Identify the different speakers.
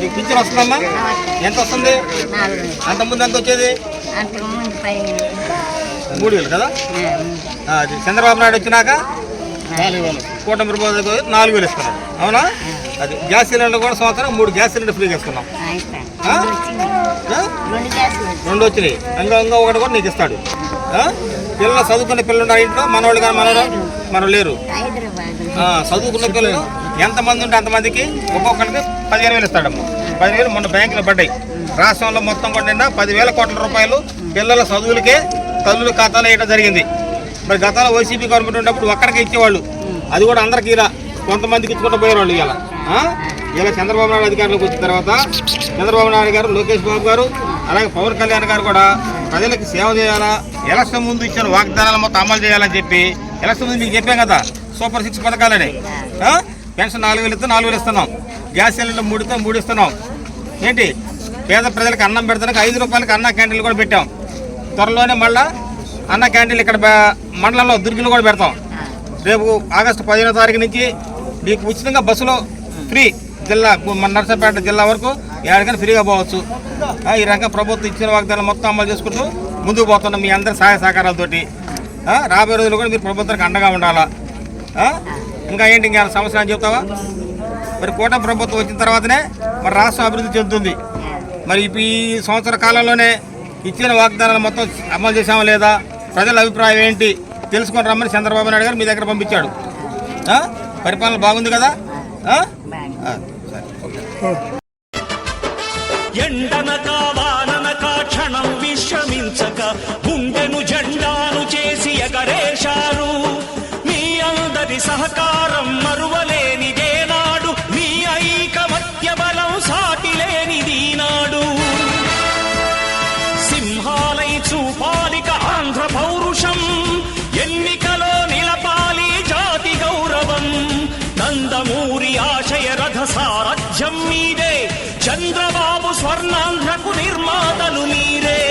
Speaker 1: నీకు పింఛన్ వస్తుందమ్మా? ఎంత వస్తుంది?
Speaker 2: నాలుగు
Speaker 1: అంత ముందు ఎంత వచ్చేది? మూడు వేలు కదా? అది చంద్రబాబు నాయుడు వచ్చినాక కూటమి ప్రభుత్వం నాలుగు వేలు ఇస్తున్నారు. అవునా? అది గ్యాస్ సిలిండర్ కూడా సంవత్సరం మూడు గ్యాస్ సిలిండర్ ఫ్రీగా ఇస్తున్నాం.
Speaker 2: రెండు
Speaker 1: వచ్చినాయి. ఇంకా ఇంకా ఒకటి కూడా నీకు ఇస్తాడు. పిల్లలు చదువుకునే పిల్లలు ఉన్నారు ఇంట్లో? మనవాళ్ళు కానీ మనవాళ్ళు మనం లేరు. చదువుకున్న పిల్లలు ఎంతమంది ఉంటే అంతమందికి ఒక్కొక్కరికి పదిహేను వేలు ఇస్తాడమ్మ. పదివేలు మొన్న బ్యాంకులో పడ్డాయి. రాష్ట్రంలో మొత్తం కూడా నిండా పదివేల కోట్ల రూపాయలు పిల్లల చదువులకే తల్లుల ఖాతాలో వేయడం జరిగింది. మరి గతంలో వైసీపీ గవర్నమెంట్ ఉన్నప్పుడు ఒక్కడికి ఇచ్చేవాళ్ళు. అది కూడా అందరికీ ఇలా కొంతమందికి ఇచ్చుకుంటూ పోయేవాళ్ళు ఇలా ఇలా చంద్రబాబు నాయుడు అధికారంలోకి వచ్చిన తర్వాత చంద్రబాబు నాయుడు గారు లోకేష్ బాబు గారు అలాగే పవన్ కళ్యాణ్ గారు కూడా ప్రజలకు సేవ చేయాలా? ఎలక్షన్ ముందు ఇచ్చిన వాగ్దానాలు మొత్తం అమలు చేయాలని చెప్పి ఎలక్షన్ ముందు మీకు చెప్పాం కదా? సూపర్ సిక్స్ పథకాలని. పెన్షన్ నాలుగు వేలు ఇస్తే నాలుగు వేలు ఇస్తున్నాం. గ్యాస్ సిలిండర్ మూడితే మూడు ఇస్తున్నాం. ఏంటి? పేద ప్రజలకు అన్నం పెడతానికి ఐదు రూపాయలకి అన్న క్యాంటీన్లు కూడా పెట్టాం. త్వరలోనే మళ్ళా అన్న క్యాంటీన్లు ఇక్కడ మండలంలో దుర్గిలు కూడా పెడతాం. రేపు ఆగస్టు పదిహేనో తారీఖు నుంచి మీకు ఉచితంగా బస్సులో ఫ్రీ జిల్లా మన నర్సపేట జిల్లా వరకు ఎక్కడికైనా ఫ్రీగా పోవచ్చు. ఈ రకంగా ప్రభుత్వం ఇచ్చిన వాగ్దానం మొత్తం అమలు చేసుకుంటూ ముందుకు పోతున్నాం మీ అందరి సహాయ సహకారాలతోటి రాబోయే రోజులు కూడా మీరు ప్రభుత్వానికి అండగా ఉండాలా? ఇంకా ఏంటి ఇంకా సమస్య అని చెప్తావా? మరి కూటమి ప్రభుత్వం వచ్చిన తర్వాతనే మరి రాష్ట్రం అభివృద్ధి చెందుతుంది. మరి ఇప్పుడు ఈ సంవత్సర కాలంలోనే ఇచ్చిన వాగ్దానాలు మొత్తం అమలు చేశామా లేదా? ప్రజల అభిప్రాయం ఏంటి? తెలుసుకొని రమ్మని చంద్రబాబు నాయుడు గారు మీ దగ్గర పంపించాడు. పరిపాలన బాగుంది కదా?
Speaker 3: ఎండనక వాననక క్షణం విశ్రమించక గుండెను జెండాను చేసి ఎగరేశారు. మీ అందరి సహకారం మరువలేనిదే. చంద్రబాబు స్వర్ణాంధ్రకు నిర్మాతలు మీరే.